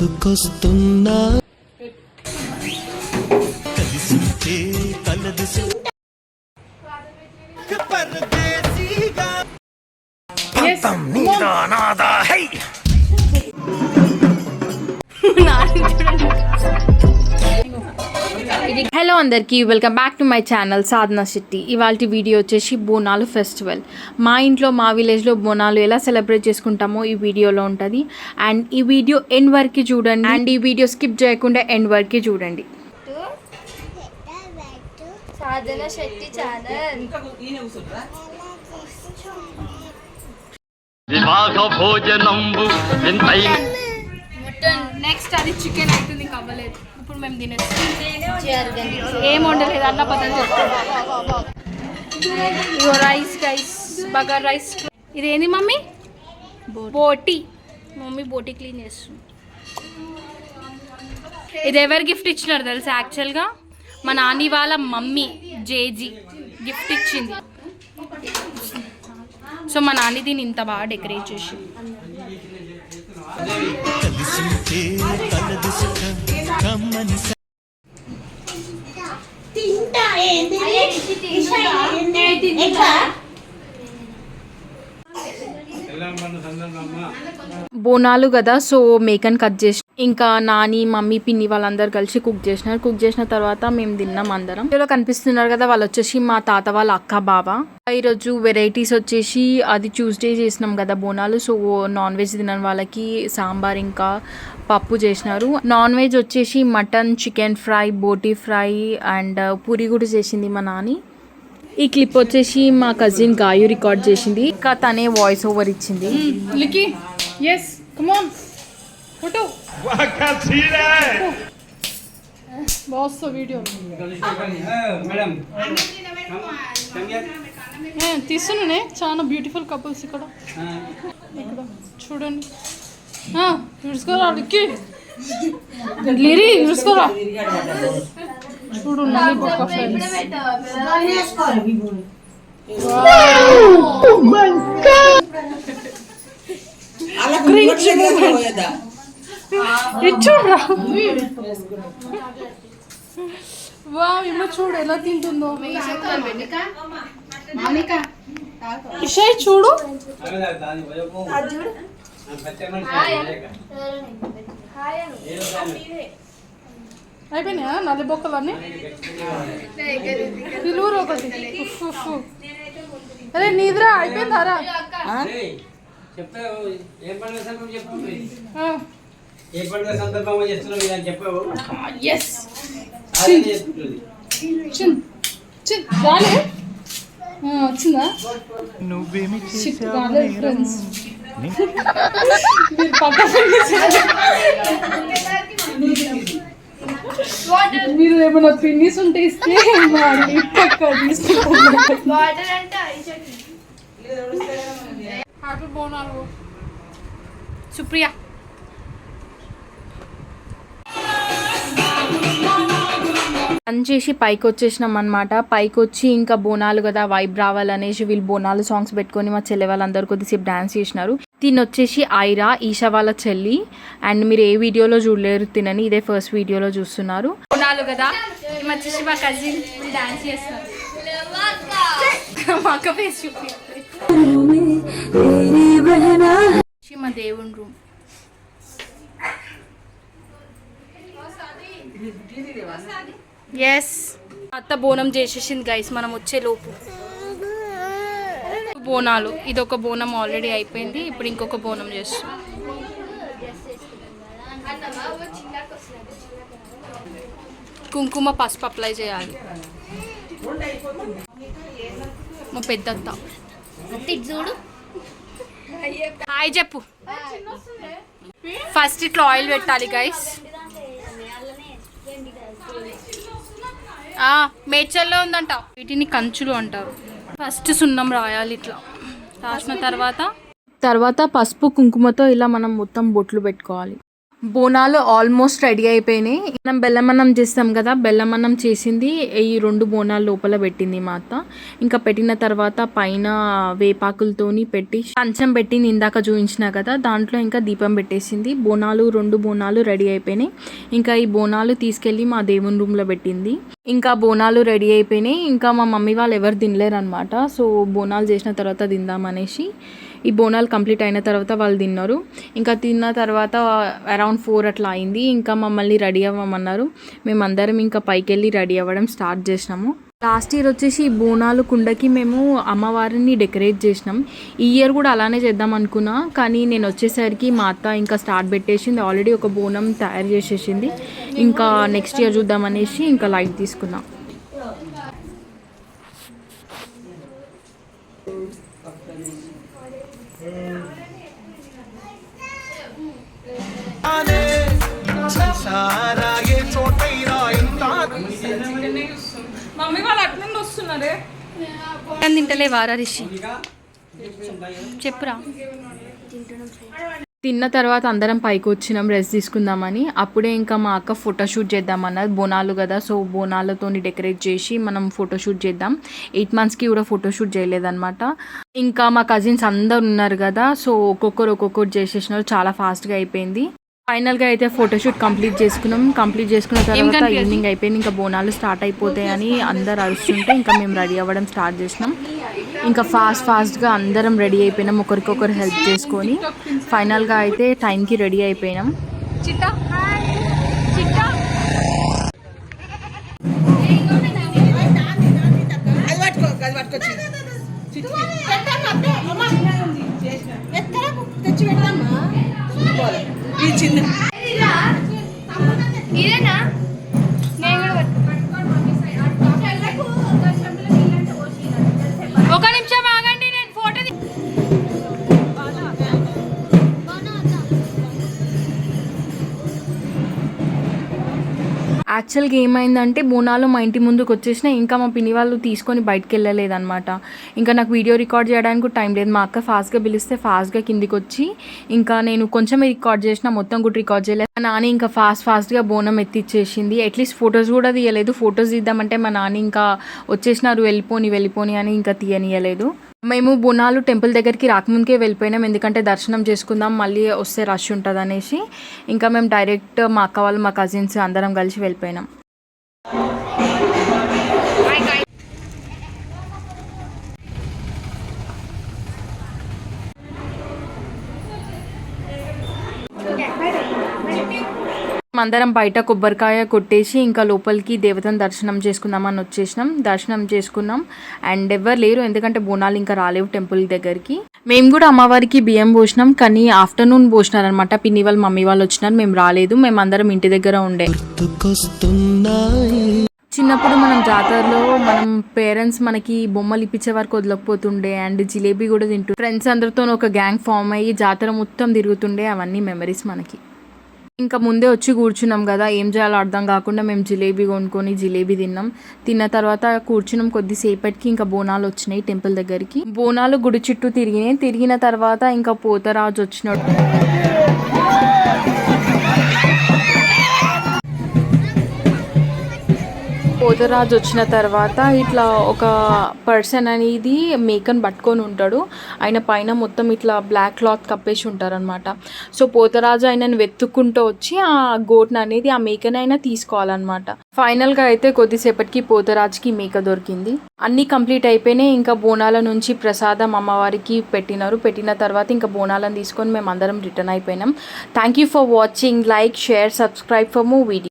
గుర్తుకొస్తున్నా కలిసింటే కలదు హలో అందరికీ welcome back to my channel Sadhana Shetty. ఇవాళ వీడియో వచ్చేసి బోనాలు ఫెస్టివల్. మా ఇంట్లో మా విలేజ్లో బోనాలు ఎలా సెలబ్రేట్ చేసుకుంటామో ఈ వీడియోలో ఉంటుంది. అండ్ ఈ వీడియో ఎండ్ వరకు చూడండి. అండ్ ఈ వీడియో స్కిప్ చేయకుండా ఎండ్ వరకు చూడండి. సాధన శెట్టి ఛానల్. భోజనంబు వింతైన నెక్స్ట్ అది చికెన్ అవుతుంది ఇంకా అవ్వలేదు ఇప్పుడు మేము తినేస్తాం ఏం వండలేదు అన్న చెప్తాం ఇగో రైస్ గైస్ బగర్ రైస్. ఇదేంది mummy? Boti. Mummy boti clean చేస్తుంది. ఇది ఎవరు గిఫ్ట్ ఇచ్చినారు తెలుసా? యాక్చువల్గా మా నాని వాళ్ళ మమ్మీ జేజీ గిఫ్ట్ ఇచ్చింది. సో మా నాని దీన్ని ఇంత బాగా డెకరేట్ చేసింది. కలిసింటే కలదు సుఖం కమ్మని బోనాలు కదా సో మేకన్ కట్ చేసి ఇంకా నాని మమ్మీ పిన్ని వాళ్ళందరూ కలిసి కుక్ చేసినారు. కుక్ చేసిన తర్వాత మేము తిన్నాం అందరం. ఇందులో కనిపిస్తున్నారు కదా వాళ్ళు వచ్చేసి మా తాత వాళ్ళ అక్క బావ. ఈరోజు వెరైటీస్ వచ్చేసి అది ట్యూస్డే చేసినాం కదా బోనాలు. సో నాన్ వెజ్ తినని వాళ్ళకి సాంబార్ ఇంకా పప్పు చేసినారు. నాన్ వెజ్ వచ్చేసి mutton chicken fry boti fry and puri కూడా చేసింది మా నాని. ఈ క్లిప్ వచ్చేసి మా కజిన్ గాయు రికార్డ్ చేసింది. ఇంకా తనే వాయిస్ ఓవర్ ఇచ్చింది. లికి yes come on photo. Boss video. తీస్తున్నానే. చాలా బ్యూటిఫుల్ కపుల్స్ ఇక్కడ. ఇక్కడ చూడండి. చూసుకోరా లిక్కి. లిరి చూడు నల్లిపొక్క ఫ్రెండ్స్ ఇది చూడరా? వా ఇమ్మ చూడు ఎలా తింటుందో. ఇషాయ్ చూడు. అయిపోయినాయా? నల్లి బొక్కలన్నీ? పిలువురు ఒకటి. అరే నీదిరా అయిపోయిందారా వచ్చిందా? నువ్వేమి ఫ్రెండ్స్ మీరు మీరు ఏమైనా పిన్నిస్ ఉంటే ఇస్తే మా సుప్రియ. పని చేసి పైకి వచ్చేసినాం అనమాట పైకి వచ్చి ఇంకా బోనాలు కదా వైబ్ రావాలనేసి వీళ్ళు బోనాలు సాంగ్స్ పెట్టుకొని మా చెల్లె వాళ్ళందరూ కొద్దిసేపు డాన్స్ చేసినారు. తిని వచ్చేసి ఐరా ఈషా వాళ్ళ చెల్లి. అండ్ మీరు ఏ వీడియోలో చూడలేరు తినని ఇదే ఫస్ట్ వీడియోలో చూస్తున్నారు. కదా వచ్చేసి మా కజిన్ డాన్స్ చేస్తున్నారు. మా అక్క ఫేస్ చూపి మా దేవుని రూమ్ ఎస్ అత్త బోనం చేసేసింది గైస్ మనం వచ్చే లోపు. బోనాలు. ఇది ఒక బోనం ఆల్రెడీ అయిపోయింది. ఇప్పుడు ఇంకొక బోనం చేస్తాం. కుంకుమ పసుపు అప్లై చేయాలి. మా పెద్దత్త. చూడు. హాయ్ చెప్పు. ఫస్ట్ ఇట్లా ఆయిల్ పెట్టాలి గైస్ మేచల్లో ఉందంట. వీటిని కంచులు అంటారు. ఫస్ట్ సున్నం రాయాలి ఇట్లా. రాసిన తర్వాత తర్వాత పసుపు కుంకుమతో ఇలా మనం మొత్తం బొట్లు పెట్టుకోవాలి. బోనాలు ఆల్మోస్ట్ రెడీ అయిపోయినాయి. మనం బెల్లమన్నం చేస్తాం కదా బెల్లమన్నం చేసింది ఈ రెండు బోనాలు లోపల పెట్టింది మా అత్త. ఇంకా పెట్టిన తర్వాత పైన వేపాకులతోని పెట్టి కంచం పెట్టింది ఇందాక చూపించిన కదా దాంట్లో ఇంకా దీపం పెట్టేసింది. బోనాలు రెండు బోనాలు రెడీ అయిపోయినాయి. ఇంకా ఈ బోనాలు తీసుకెళ్ళి మా దేవుని రూమ్లో పెట్టింది. ఇంకా బోనాలు రెడీ అయిపోయినాయి. ఇంకా మా మమ్మీ వాళ్ళు ఎవరు తినలేరు అనమాట సో బోనాలు చేసిన తర్వాత తిందామనేసి ఈ బోనాలు కంప్లీట్ అయిన తర్వాత వాళ్ళు తిన్నారు. ఇంకా తిన్న తర్వాత అరౌండ్ ఫోర్ అట్లా అయింది. ఇంకా మమ్మల్ని రెడీ అవ్వమన్నారు. మేమందరం ఇంకా పైకి వెళ్ళి రెడీ అవ్వడం స్టార్ట్ చేసినాము. లాస్ట్ ఇయర్ వచ్చేసి ఈ బోనాలు కుండకి మేము అమ్మవారిని డెకరేట్ చేసినాం. ఈ ఇయర్ కూడా అలానే చేద్దాం అనుకున్నా కానీ నేను వచ్చేసరికి మా అత్త ఇంకా స్టార్ట్ పెట్టేసింది. ఆల్రెడీ ఒక బోనం తయారు చేసేసింది. ఇంకా నెక్స్ట్ ఇయర్ చూద్దాం అనేసి ఇంకా లైట్ తీసుకున్నాం. మమ్మీ వాళ్ళు అటు నుండి వస్తున్నారే తింటలే వారా రిషి? చెప్పురా. తిన్న తర్వాత అందరం పైకి వచ్చినాం రెస్ట్ తీసుకుందామని. అప్పుడే ఇంకా మా అక్క ఫోటోషూట్ చేద్దామన్నది బోనాలు కదా సో బోనాలతోని డెకరేట్ చేసి మనం ఫోటోషూట్ చేద్దాం. ఎయిట్ మంత్స్కి కూడా ఫోటోషూట్ చేయలేదన్నమాట. ఇంకా మా కజిన్స్ అందరు ఉన్నారు కదా సో ఒక్కొక్కరు ఒక్కొక్కరు చేసేసినారు చాలా ఫాస్ట్గా అయిపోయింది. ఫైనల్గా అయితే ఫోటోషూట్ కంప్లీట్ చేసుకున్నాం. కంప్లీట్ చేసుకున్న తర్వాత ఈవినింగ్ అయిపోయింది. ఇంకా బోనాలు స్టార్ట్ అయిపోతాయని అందరు అరుస్తుంటే ఇంకా మేము రెడీ అవ్వడం స్టార్ట్ చేసినాం. ఇంకా ఫాస్ట్ ఫాస్ట్గా అందరం రెడీ అయిపోయినాం. ఒకరికొకరు హెల్ప్ చేసుకొని ఫైనల్గా అయితే టైంకి రెడీ అయిపోయినాం. యాక్చువల్గా ఏమైందంటే బోనాలు మా ఇంటి ముందుకు వచ్చేసిన ఇంకా మా పిన్ని వాళ్ళు తీసుకొని బయటకు వెళ్ళలేదన్నమాట. ఇంకా నాకు వీడియో రికార్డ్ చేయడానికి టైం లేదు. మా అక్క ఫాస్ట్గా పిలిస్తే ఫాస్ట్గా కిందికి వచ్చి ఇంకా నేను కొంచెం రికార్డ్ చేసిన మొత్తం కూడా రికార్డ్ చేయలేదు. మా నాని ఇంకా ఫాస్ట్ ఫాస్ట్గా బోనం ఎత్తిచ్చేసింది. అట్లీస్ట్ ఫొటోస్ కూడా తీయలేదు. ఫొటోస్ తీద్దామంటే మా నాని ఇంకా వచ్చేసినారు వెళ్ళిపోని వెళ్ళిపోని అని ఇంకా తీయనియలేదు. మేము బోనాలు టెంపుల్ దగ్గరికి రాకముందుకే వెళ్ళిపోయినాం. ఎందుకంటే దర్శనం చేసుకుందాం మళ్ళీ వస్తే రష్ ఉంటుంది అనేసి ఇంకా మేము డైరెక్ట్ మా అక్క వాళ్ళు మా కజిన్స్ అందరం కలిసి వెళ్ళిపోయినాం. అందరం బయట కొబ్బరికాయ కొట్టేసి ఇంకా లోపలికి దేవతను దర్శనం చేసుకుందామని వచ్చేసినాం. దర్శనం చేసుకున్నాం. అండ్ ఎవరు లేరు ఎందుకంటే బోనాలు ఇంకా రాలేవు టెంపుల్ దగ్గరికి. మేము కూడా అమ్మవారికి బియ్యం పోసినాం కానీ ఆఫ్టర్నూన్ పోసినారనమాట పిన్ని వాళ్ళు మమ్మీ వాళ్ళు వచ్చినారు మేము రాలేదు. మేము అందరం ఇంటి దగ్గర ఉండే. చిన్నప్పుడు మనం జాతరలో మనం పేరెంట్స్ మనకి బొమ్మలు ఇప్పించే వరకు వదలకపోతుండే అండ్ జిలేబీ కూడా తింటుండే. ఫ్రెండ్స్ అందరితో ఒక గ్యాంగ్ ఫామ్ అయ్యి జాతర మొత్తం తిరుగుతుండే అవన్నీ మెమరీస్ మనకి. ఇంకా ముందే వచ్చి కూర్చున్నాం కదా ఏం చేయాలో అర్థం కాకుండా మేము జిలేబీ కొనుక్కొని జిలేబీ తిన్నాం. తిన్న తర్వాత కూర్చున్నాం కొద్దిసేపటికి ఇంకా బోనాలు వచ్చినాయి టెంపుల్ దగ్గరికి. బోనాలు గుడి చుట్టూ తిరిగినాయి. తిరిగిన తర్వాత ఇంకా పోతరాజు వచ్చినాడు. పోతరాజు వచ్చిన తర్వాత ఇట్లా ఒక పర్సన్ అనేది మేకను పట్టుకొని ఉంటాడు. ఆయన పైన మొత్తం ఇట్లా బ్లాక్ క్లాత్ కప్పేసి ఉంటారనమాట సో పోతరాజు ఆయనను వెతుక్కుంటూ వచ్చి ఆ గోట్ని అనేది ఆ మేకని అయినా తీసుకోవాలన్నమాట. ఫైనల్గా అయితే కొద్దిసేపటికి పోతరాజుకి మేక దొరికింది. అన్నీ కంప్లీట్ అయిపోయినాయి ఇంకా బోనాల నుంచి ప్రసాదం అమ్మవారికి పెట్టినారు. పెట్టిన తర్వాత ఇంకా బోనాలను తీసుకొని మేము అందరం రిటర్న్ అయిపోయినాం. Thank you for watching like share subscribe for more video